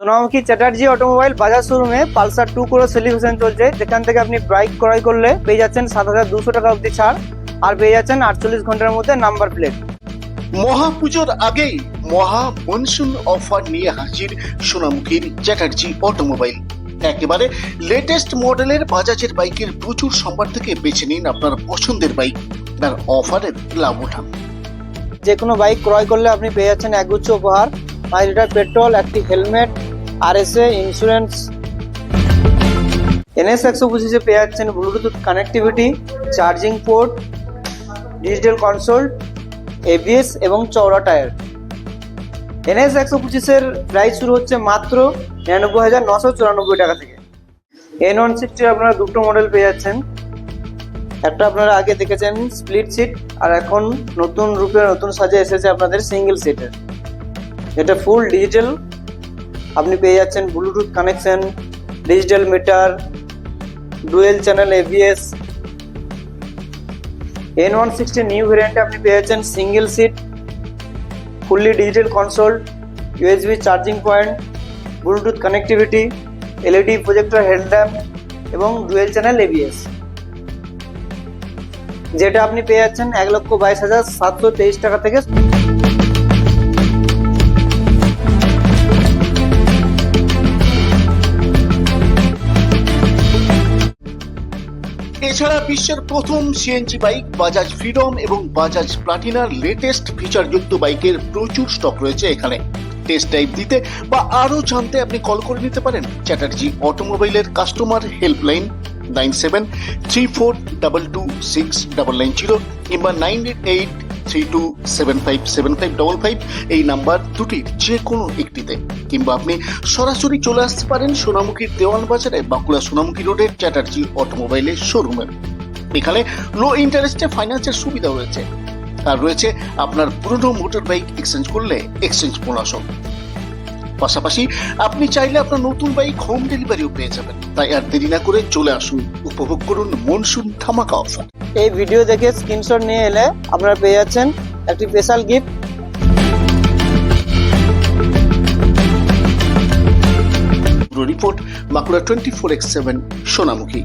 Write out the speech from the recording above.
Sonamukhi Chatterjee automobile বাজার শোরুমে Pulsar two করে সেলিব্রেশন চলছে। যেখান থেকে আপনি বাইক ক্রয় করলে পেয়ে যাচ্ছেন সাত হাজার দুশো টাকা অবধি ছাড় আর পেয়ে যাচ্ছেন আটচল্লিশ ঘণ্টার মধ্যে নাম্বার প্লেট মহাপুজোর আগেই মহা মনসুন অফার নিয়ে হাজির সোনামুখীর চ্যাটার্জি অটোমোবাইল। একেবারে লেটেস্ট মডেলের বাজাজের বাইকের প্রচুর সম্ভার থেকে বেছে নিন আপনার পছন্দের বাইক আর অফারের লাভ ওঠান যে কোনো বাইক ক্রয় করলে আপনি পেয়ে যাচ্ছেন একগুচ্ছ উপহার। পাঁচ লিটার পেট্রোল একটি হেলমেট আর এস এ ইন্স্যুরেন্স এনএস একশো পঁচিশে পেয়ে যাচ্ছেন Bluetooth connectivity charging port digital console ABS এবং চওড়া টায়ার। এনএস একশো পঁচিশের প্রাইস শুরু হচ্ছে মাত্র নিরানব্বই হাজার নশো চুরানব্বই টাকা থেকে। এন ওয়ান সিক্সটির আপনারা দুটো মডেল পেয়ে যাচ্ছেন। একটা আপনারা আগে দেখেছেন স্প্লিট সিট আর এখন নতুন রূপে নতুন সাজে এসেছে আপনাদের সিঙ্গেল সিটের এটা ফুল ডিজিটাল আপনি পেয়ে যাচ্ছেন Bluetooth connection digital meter dual channel AVS N one sixty new ভেরিয়েন্টে আপনি পেয়ে যাচ্ছেন single seat fully digital console USB charging point Bluetooth connectivity LED projector headlamp এবং ডুয়েল চ্যানেল এবিএস যেটা আপনি পেয়ে যাচ্ছেন এক লক্ষ বাইশ হাজার সাতশো তেইশ টাকা থেকে এছাড়া বিশ্বের প্রথম সিএনজি বাইক বাজাজ ফ্রিডম এবং বাজাজ প্লাটিনার লেটেস্ট ফিচারযুক্ত বাইকের প্রচুর স্টক রয়েছে এখানে। টেস্ট ড্রাইভ দিতে বা আরও জানতে আপনি কল করে নিতে পারেন Chatterjee অটোমোবাইলের customer helpline nine seven three four double two six double nine zero কিংবা nine eight three two seven five seven five double five এই নাম্বার দুটির যে কোনো একটিতে। কিংবা আপনি সরাসরি চলে আসতে পারেন সোনামুখীর দেওয়ান বাজারে বাঁকুড়া সোনামুখী রোডের চ্যাটার্জি অটোমোবাইলের শোরুমে। এখানে লো ইন্টারেস্টে ফাইন্যান্সের সুবিধা রয়েছে। আর রয়েছে আপনার পুরনো মোটর বাইক এক্সচেঞ্জ করলে এক্সচেঞ্জ বোনাসও পাশাপাশি আপনি চাইলে আপনার নতুন বাইক হোম ডেলিভারিও পেয়ে যাবেন। তাই আর দেরি না করে চলে আসুন, উপভোগ করুন মনসুন ধামাকা অফার এই ভিডিও দেখে স্ক্রিনশট নিয়ে এলে আপনারা পেয়ে যাচ্ছেন একটি special gift report Bankura twenty four x seven Sonamukhi.